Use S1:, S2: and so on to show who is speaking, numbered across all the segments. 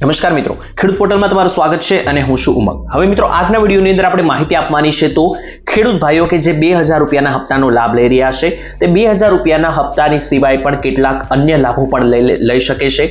S1: નમસ્કાર મિત્રો. ખેડૂત પોર્ટલમાં તમારું સ્વાગત છે અને હું છું ઉમંગ. હવે મિત્રો, આજના વિડીયોની અંદર આપણે માહિતી આપવાની છે તો ખેડૂત ભાઈઓ કે જે બે હજાર રૂપિયાના હપ્તાનો લાભ લઈ રહ્યા છે, તે બે હજાર રૂપિયાના હપ્તાની સિવાય પણ કેટલાક અન્ય લાભો પણ લઈ શકે છે.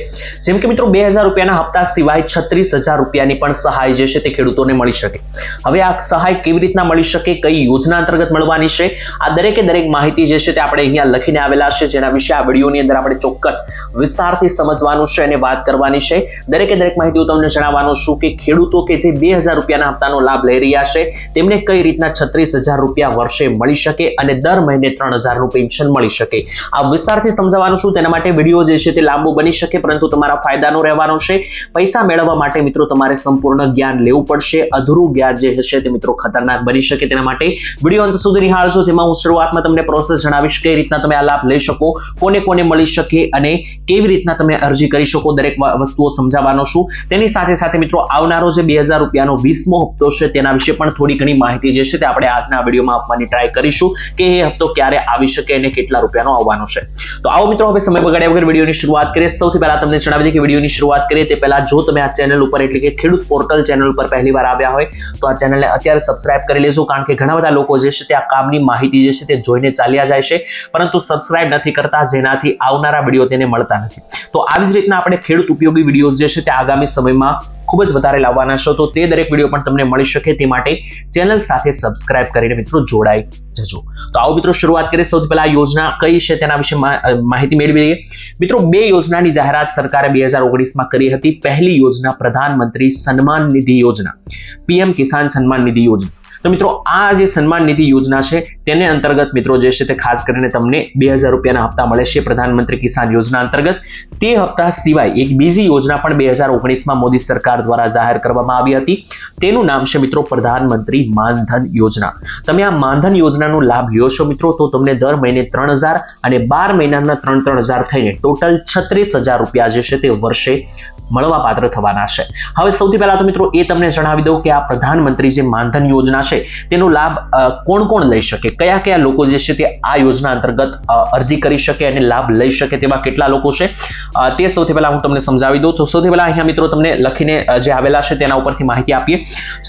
S1: જેમ કે મિત્રો, બે હજાર રૂપિયાના હપ્તા સિવાય છત્રીસ હજાર રૂપિયાની પણ સહાય જે છે તે ખેડૂતોને મળી શકે. હવે આ સહાય કેવી રીતના મળી શકે, કઈ યોજના અંતર્ગત મળવાની છે, આ દરેકે દરેક માહિતી જે છે તે આપણે અહીંયા લખીને આવેલા છે, જેના વિશે આ વિડીયોની અંદર આપણે ચોક્કસ વિસ્તારથી સમજવાનું છે અને વાત કરવાની છે. દરેકે દરેક માહિતી હું તમને જણાવવાનું છું કે ખેડૂતો કે જે બે હજાર રૂપિયાના હપ્તાનો લાભ લઈ રહ્યા છે, તેમને કઈ રીતના છત્રીસ હજાર રૂપિયા વર્ષે મળી શકે અને દર મહિને ત્રણ હજારનું પેન્શન મળી શકે? આ વિસ્તારથી સમજાવવાનું છું, તેના માટે વીડિયો જે છે તે લાંબો બની શકે, પરંતુ તમારા ફાયદાનો રહેવાનો છે. પૈસા મેળવવા માટે મિત્રો તમારે સંપૂર્ણ જ્ઞાન લેવું પડશે. અધૂરું જ્ઞાન જે હશે તે મિત્રો ખતરનાક બની શકે. તેના માટે વીડિયો અંત સુધી નિહાળજો, જેમાં હું શરૂઆતમાં તમને પ્રોસેસ જણાવીશ કઈ રીતના તમે આ લાભ લઈ શકો, કોને કોને મળી શકે અને કેવી રીતના તમે અરજી કરી શકો, દરેક વસ્તુઓ સમજાવવાનો છું તેની સાથે સાથે મિત્રો, આવનારો જે બે હજાર રૂપિયાનો વીસમો હપ્તો છે, તેના વિશે પણ થોડી ઘણી માહિતી જે છે તે આપણે આજના વિડીયોમાં આપવાની ટ્રાય કરીશું કે એ હપ્તો ક્યારે આવી શકે અને કેટલા રૂપિયાનો આવવાનો છે. તો આવો મિત્રો, હવે સમય બગાડ્યા વગર વિડીયોની શરૂઆત કરીએ. સૌથી પહેલા તમને જણાવી દઈએ કે વિડીયોની શરૂઆત કરીએ તે પહેલા જો તમે આ ચેનલ ઉપર એટલે કે ખેડૂત પોર્ટલ ચેનલ ઉપર પહેલી વાર આવ્યા હોય, તો આ ચેનલને અત્યારે સબસ્ક્રાઇબ કરી લેજો, કારણ કે ઘણા બધા લોકો જે છે તે આ કામની માહિતી જે છે તે જોઈને ચાલ્યા જાય છે. પરંતુ સબસ્ક્રાઇબ નથી કરતા, જેનાથી આવનારા વીડિયો તેને મળતા નથી. તો આવી જ રીતના આપણે ખેડૂત ઉપયોગી વિડીયોઝ જે છે તે આગામી સમયમાં ખૂબ જ વધારે લાવવાના છો. તો તે દરેક વીડિયો પણ તમને મળી શકે તે માટે ચેનલ સાથે સબસ્ક્રાઇબ કરીને મિત્રો જોડાઈ જજો. તો આવો મિત્રો શરૂઆત કરીએ. સૌથી પહેલા યોજના કઈ છે તેના વિશે માહિતી મેળવી લઈએ. મિત્રો બે યોજનાની જાહેરાત સરકારે બે હજાર ઓગણીસમાં કરી હતી. પહેલી યોજના પ્રધાનમંત્રી સન્માન નિધિ યોજના. પીએમ કિસાન સન્માન નિધિ યોજના. તો મિત્રો, આ જે સન્માન નિધિ યોજના છે, તેને અંતર્ગત મિત્રો જે છે તે ખાસ કરીને તમને બે હજાર રૂપિયાના હપ્તા મળે છે પ્રધાનમંત્રી કિસાન યોજના અંતર્ગત. તે હપ્તા સિવાય એક બીજી યોજના પણ બે હજાર ઓગણીસમાં મોદી સરકાર દ્વારા જાહેર કરવામાં આવી હતી. તેનું નામ છે મિત્રો પ્રધાનમંત્રી માનધન યોજના. તમે આ માનધન યોજનાનો લાભ લ્યો છો મિત્રો, તો તમને દર મહિને ત્રણ હજાર અને બાર મહિનાના ત્રણ ત્રણ હજાર થઈને ટોટલ છત્રીસ હજાર રૂપિયા જે છે તે વર્ષે મળવા પાત્ર થવાના છે. હવે સૌથી પહેલા તો મિત્રો એ તમને જણાવી દઉં કે આ પ્રધાનમંત્રી જે માનધન યોજના છે, તેનો લાભ કોણ કોણ લઈ શકે? કયા કયા લોકો જે છે તે આ યોજના અંતર્ગત અરજી કરી શકે અને લાભ લઈ શકે તેવા કેટલા લોકો છે? તે સૌથી પહેલા હું તમને સમજાવી દઉં. તો સૌથી પહેલા અહીંયા મિત્રો તમને લખીને જે આવેલા છે તેના ઉપરથી માહિતી આપીએ.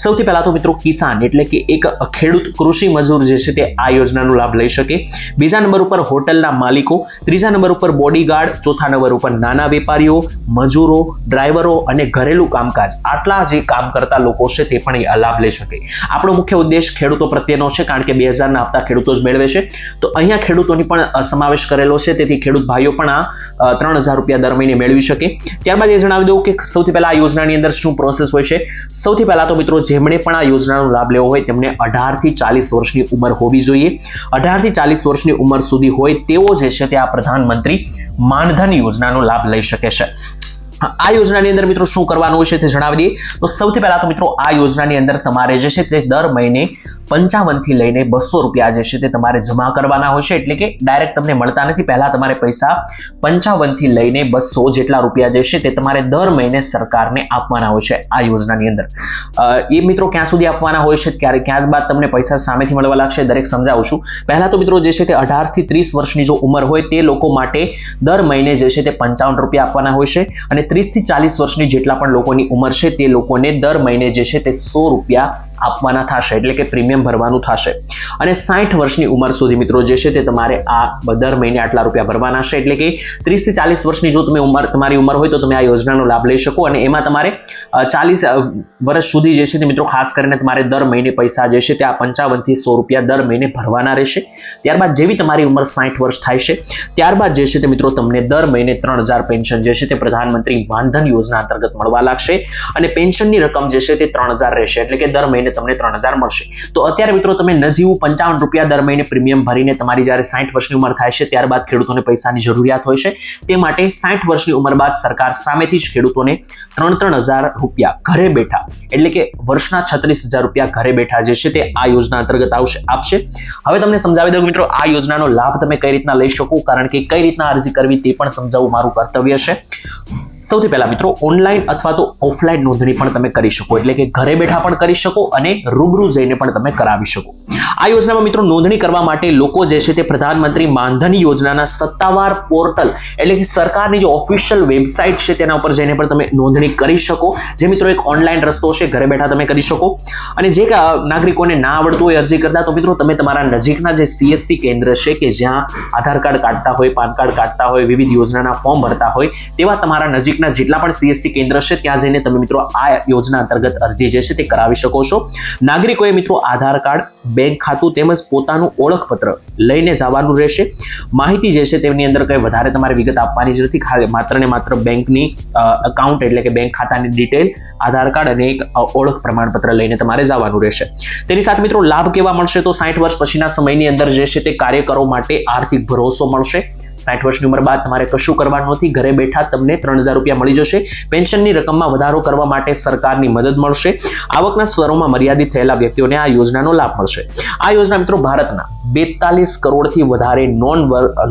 S1: સૌથી પહેલા તો મિત્રો કિસાન એટલે કે એક ખેડૂત કૃષિ મજૂર જે છે તે આ યોજનાનો લાભ લઈ શકે. બીજા નંબર ઉપર હોટલના માલિકો, ત્રીજા નંબર ઉપર બોડીગાર્ડ, ચોથા નંબર ઉપર નાના વેપારીઓ, મજૂરો ડ્રાઈવરો અને ઘરેલું કામકાજ આટલા જે કામ કરતા લોકો છે તે પણ આ લાભ લઈ શકે. આપણો મુખ્ય ઉદ્દેશ ખેડૂતો પ્રત્યેનો છે કારણ કે બે હજારના હપ્તા ખેડૂતો જ મેળવે છે. તો અહીંયા ખેડૂતોની પણ સમાવેશ કરેલો છે. તેથી ખેડૂત ભાઈઓ પણ આ ત્રણ હજાર રૂપિયા દર મહિને મેળવી શકે. ત્યારબાદ એ જણાવી દઉં કે સૌથી પહેલા આ યોજનાની અંદર શું પ્રોસેસ હોય છે? સૌથી પહેલા તો મિત્રો જેમણે પણ આ યોજનાનો લાભ લેવો હોય તેમને અઢારથી ચાલીસ વર્ષની ઉંમર હોવી જોઈએ. અઢારથી ચાલીસ વર્ષની ઉંમર સુધી હોય તેઓ જે છે તે આ પ્રધાનમંત્રી માનધન યોજનાનો લાભ લઈ શકે છે. આ યોજનાની અંદર મિત્રો શું કરવાનું છે તે જણાવી દઈએ. તો સૌથી પહેલા તો મિત્રો આ યોજનાની અંદર તમારે જે છે તે દર મહિને પંચાવનથી લઈને બસો રૂપિયા જે છે તે તમારે જમા કરવાના હોય છે. એટલે કે ડાયરેક્ટ તમને મળતા નથી. પહેલા તમારે પૈસા પંચાવનથી લઈને બસો જેટલા રૂપિયા જે છે તે તમારે દર મહિને સરકારને આપવાના હોય છે આ યોજનાની અંદર. એ મિત્રો ક્યાં સુધી આપવાના હોય છે? ક્યારે, ક્યાં બાદ તમને પૈસા સામેથી મળવા લાગશે? દરેક સમજાવું છું. પહેલા તો મિત્રો જે છે તે અઢારથી ત્રીસ વર્ષની જો ઉંમર હોય તે લોકો માટે દર મહિને જે છે તે પંચાવન રૂપિયા આપવાના હોય છે અને ત્રીસથી ચાલીસ વર્ષની જેટલા પણ લોકોની ઉંમર છે તે લોકોને દર મહિને જે છે તે સો રૂપિયા આપવાના થશે. એટલે કે પ્રીમિયમ ભરવાનું થશે. અને સાઠ વર્ષની ઉંમર સુધી મિત્રો જે છે તે તમારે આ દર મહિને આટલા રૂપિયા ભરવાના છે. એટલે કે ત્રીસથી ચાલીસ વર્ષની જો તમે ઉંમર, તમારી ઉંમર હોય તો તમે આ યોજનાનો લાભ લઈ શકો અને એમાં તમારે ચાલીસ વર્ષ સુધી જે છે તે મિત્રો ખાસ કરીને તમારે દર મહિને પૈસા જે છે તે આ પંચાવનથી સો રૂપિયા દર મહિને ભરવાના રહેશે. ત્યારબાદ જેવી તમારી ઉંમર સાઠ વર્ષ થાય છે, ત્યારબાદ જે છે તે મિત્રો તમને દર મહિને ત્રણ હજાર પેન્શન જે છે તે પ્રધાનમંત્રી માનધન યોજના અંતર્ગત મળવા લાગશે અને પેન્શનની રકમ જે છે તે ત્રણ હજાર રહેશે. એટલે કે દર મહિને તમને ત્રણ હજાર મળશે. તો અત્યારે મિત્રો તમે નજીવું પંચાવન રૂપિયા દર મહિને પ્રીમિયમ ભરીને તમારી જ્યારે સાઠ વર્ષની ઉંમર થાય છે, ત્યારબાદ ખેડૂતોને પૈસાની જરૂરિયાત હોય છે, તે માટે સાઠ વર્ષની ઉંમર બાદ સરકાર સામેથી જ ખેડૂતોને ત્રણ ત્રણ હજાર રૂપિયા ઘરે બેઠા, એટલે કે વર્ષના છત્રીસ હજાર રૂપિયા ઘરે બેઠા જે છે તે આ યોજના અંતર્ગત આવશે, આપશે. હવે તમને સમજાવી દઉં મિત્રો, આ યોજનાનો લાભ તમે કઈ રીતના લઈ શકો, કારણ કે કઈ રીતના અરજી કરવી તે પણ સમજાવવું મારું કર્તવ્ય છે. સૌથી પહેલા મિત્રો ઓનલાઈન અથવા તો ઓફલાઈન નોંધણી પણ તમે કરી શકો. એટલે કે ઘરે બેઠા પણ કરી શકો અને રૂબરૂ જઈને પણ તમે કરાવી શકો. આ યોજનામાં મિત્રો, નોંધણી કરવા માટે લોકો જે છે તે પ્રધાનમંત્રી માનધન યોજનાના સત્તાવાર પોર્ટલ એટલે કે સરકારની જે ઓફિશિયલ વેબસાઇટ છે તેના ઉપર જઈને પણ તમે નોંધણી કરી શકો. જે મિત્રો એક ઓનલાઈન રસ્તો છે, ઘરે બેઠા તમે કરી શકો. અને જે નાગરિકોને ના આવડતું હોય અરજી કરતા, તો મિત્રો તમે તમારા નજીકના જે સીએસસી કેન્દ્ર છે કે જ્યાં આધાર કાર્ડ કાઢતા હોય, પાન કાર્ડ કાઢતા હોય, વિવિધ યોજનાના ફોર્મ ભરતા હોય, તેવા તમારા નજીકના જેટલા પણ સીએસસી કેન્દ્ર છે, ત્યાં જઈને તમે મિત્રો આ યોજના અંતર્ગત અરજી જે છે તે કરાવી શકો છો. નાગરિકોએ મિત્રો આધાર કાર્ડ બેંક ખાતું તેમજ પોતાનું ઓળખપત્ર લઈને જવાનું રહેશે. માહિતી જે છે તેમની અંદર કંઈ વધારે તમારે વિગત આપવાની જ નથી. ખાલી માત્ર ને માત્ર બેંકની અકાઉન્ટ એટલે કે બેંક ખાતાની ડિટેલ આધાર કાર્ડ અને એક ઓળખ પ્રમાણપત્ર લઈને તમારે જવાનું રહેશે. તેની સાથે મિત્રો લાભ કેવા મળશે તો સાઠ વર્ષ પછીના સમયની અંદર જે છે તે કાર્યકરો માટે આર્થિક ભરોસો મળશે. સાઠ વર્ષની ઉંમર બાદ તમારે કશું કરવાનું નથી. ઘરે બેઠા તમને ત્રણ હજાર રૂપિયા મળી જશે. પેન્શનની રકમમાં વધારો કરવા માટે સરકારની મદદ મળશે. આવકના સ્વરોમાં મર્યાદિત થયેલા વ્યક્તિઓને આ યોજનાનો લાભ મળશે. આ યોજના મિત્રો ભારતના બેતાલીસ કરોડથી વધારે નોન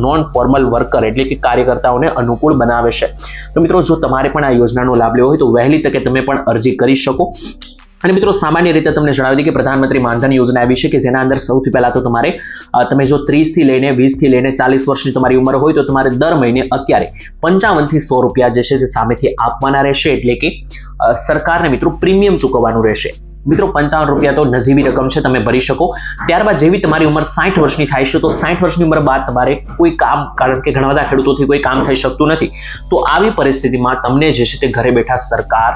S1: નોન ફોર્મલ વર્કર એટલે કે કાર્યકર્તાઓને અનુકૂળ બનાવે છે. તો મિત્રો, જો તમારે પણ આ યોજનાનો લાભ લેવો હોય તો વહેલી તકે તમે પણ અરજી કરી શકો. અને મિત્રો, સામાન્ય રીતે તમને જણાવી દઈએ કે પ્રધાનમંત્રી માનધન યોજના આવી છે કે જેના અંદર સૌથી પહેલા તો તમારે તમે જો ત્રીસથી લઈને વીસથી લઈને ચાલીસ વર્ષની તમારી ઉંમર હોય તો તમારે દર મહિને અત્યારે પંચાવનથી સો રૂપિયા જે છે તે સામેથી આપવાના રહેશે. એટલે કે સરકારને મિત્રો પ્રીમિયમ ચૂકવવાનું રહેશે. મિત્રો, પંચાવન રૂપિયા તો નજીવી રકમ છે, તમે ભરી શકો. ત્યારબાદ જેવી તમારી ઉંમર સાઠ વર્ષની થાય છે, તો સાઠ વર્ષની ઉંમર બાદ તમારે કોઈ કામ, કારણ કે ઘણા બધા ખેડૂતોથી કોઈ કામ થઈ શકતું નથી. તો આવી પરિસ્થિતિમાં તમને જે છે તે ઘરે બેઠા સરકાર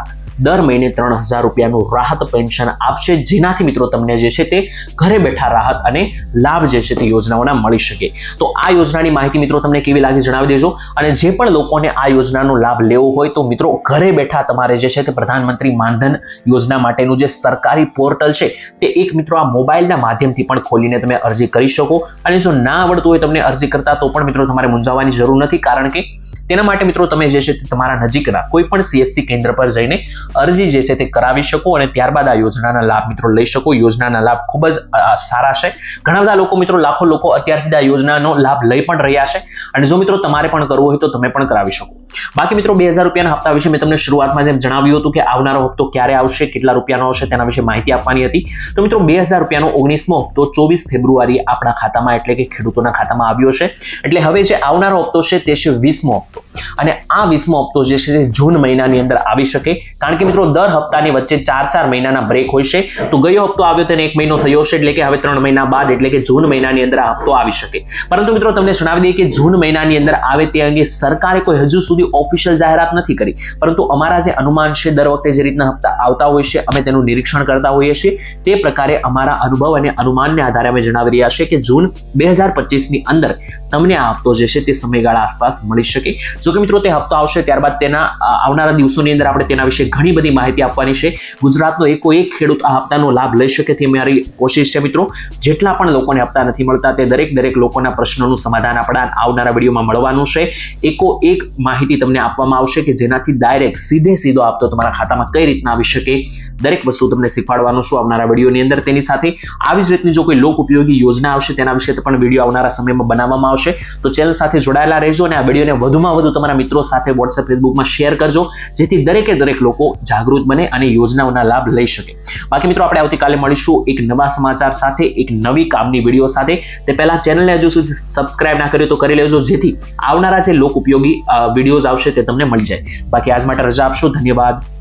S1: દર મહિને ત્રણ હજાર રૂપિયાનું રાહત પેન્શન આપશે. જેનાથી મિત્રો તમને જે છે તે ઘરે બેઠા રાહત અને લાભ જે છે તે યોજનાઓના મળી શકે. તો આ યોજનાની માહિતી મિત્રો તમને કેવી લાગી જણાવી દેજો. અને જે પણ લોકોને આ યોજનાનો લાભ લેવો હોય તો મિત્રો ઘરે બેઠા તમારે જે છે તે પ્રધાનમંત્રી માનધન યોજના માટેનું જે સરકારી પોર્ટલ છે તે એક મિત્રો આ મોબાઈલના માધ્યમથી પણ ખોલીને તમે અરજી કરી શકો. અને જો ના આવડતું હોય તમને અરજી કરતા તો પણ મિત્રો તમારે મૂંઝાવાની જરૂર નથી. કારણ કે તેના માટે મિત્રો તમે જે છે તે તમારા નજીકના કોઈ પણ સીએસસી કેન્દ્ર પર જઈને અરજી જે છે તે કરાવી શકો અને ત્યારબાદ આ યોજનાના લાભ મિત્રો લઈ શકો. યોજનાના લાભ ખૂબ જ સારા છે. ઘણા બધા લોકો મિત્રો, લાખો લોકો અત્યારથી આ યોજનાનો લાભ લઈ પણ રહ્યા છે. અને જો મિત્રો તમારે પણ કરવું હોય તો તમે પણ કરાવી શકો. બાકી મિત્રો બે હજાર રૂપિયાના હપ્તા વિશે મેં તમને શરૂઆતમાં જેમ જણાવ્યું હતું કે આવનારો હપ્તો ક્યારે આવશે, કેટલા રૂપિયાનો આવશે તેના વિશે માહિતી આપવાની હતી. તો મિત્રો બે હજાર રૂપિયાનો ઓગણીસમો હપ્તો ચોવીસ ફેબ્રુઆરી આપણા ખાતામાં એટલે કે ખેડૂતોના ખાતામાં આવ્યો છે. એટલે હવે જે આવનારો હપ્તો છે તે છે વીસમો હપ્તો. અને આ વીસમો હપ્તો જે છે જૂન મહિનાની અંદર આવી શકે. કારણ કે મિત્રો, દર હપ્તાની વચ્ચે ચાર ચાર મહિનાના બ્રેક હોય છે. તો ગયો હપ્તો આવ્યો તેને એક મહિનો થયો છે, એટલે કે હવે ત્રણ મહિના બાદ, એટલે કે જૂન મહિનાની અંદર આ હપ્તો આવી શકે. પરંતુ મિત્રો, તમને જણાવી દઈએ કે જૂન મહિનાની અંદર આવે તે અંગે સરકારે કોઈ હજુ સુધી ઓફિશિયલ જાહેરાત નથી કરી. પરંતુ અમારા જે અનુમાન છે, દર વખતે જે રીતના હપ્તા આવતા હોય છે, અમે તેનું નિરીક્ષણ કરતા હોઈએ છીએ. તે પ્રકારે અમારા અનુભવ અને અનુમાનને આધારે અમે જણાવી રહ્યા છીએ કે જૂન બે હજાર પચીસની અંદર તમને આ હપ્તો જે છે, તે સમયગાળા આસપાસ મળી શકે. જો કે મિત્રો, તે હપ્તો આવશે ત્યારબાદ તેના, આવનારા દિવસોની અંદર આપણે તેના વિશે ઘણી બધી માહિતી આપવાની છે. ગુજરાતનો એકો એક ખેડૂત આ હપ્તાનો લાભ લઈ શકે તે મારી કોશિશ છે મિત્રો. જેટલા પણ લોકોને હપ્તા નથી મળતા તે દરેક દરેક લોકોના પ્રશ્નોનું સમાધાન આપણા આવનારા વિડીયોમાં મળવાનું છે. એકો એક માહિતી તમને આપવામાં આવશે કે જેનાથી ડાયરેક્ટ સીધે સીધો આપતો તમારા ખાતામાં કઈ રીતના આવી શકે દરેક વસ્તુ તમને શીખવાડવાનું છું આવનારા વિડીયોની અંદર, તેની સાથે આવી જ રીતની જો કોઈ લોક ઉપયોગી યોજના આવશે, તેના વિશે પણ વીડિયો આવનારા સમયમાં બનાવવામાં આવશે. તો ચેનલ સાથે જોડાયેલા રહેજો અને આ વિડીયોને વધુમાં વધુ તમારા મિત્રો સાથે વોટ્સએપ ફેસબુકમાં શેર કરજો, જેથી દરેકે દરેક લોકો જાગૃત બને અને યોજનાઓના લાભ લઈ શકે. બાકી મિત્રો, આપણે આવતીકાલે મળીશું એક નવા સમાચાર સાથે, એક નવી કામની વીડિયો સાથે. તે પહેલા ચેનલને હજુ સુધી સબસ્ક્રાઇબ ના કર્યો તો કરી લેજો, જેથી આવનારા જે લોક ઉપયોગી વિડીયોઝ આવશે તે તમને મળી જાય. બાકી આજ માટે રજા આપશો. ધન્યવાદ.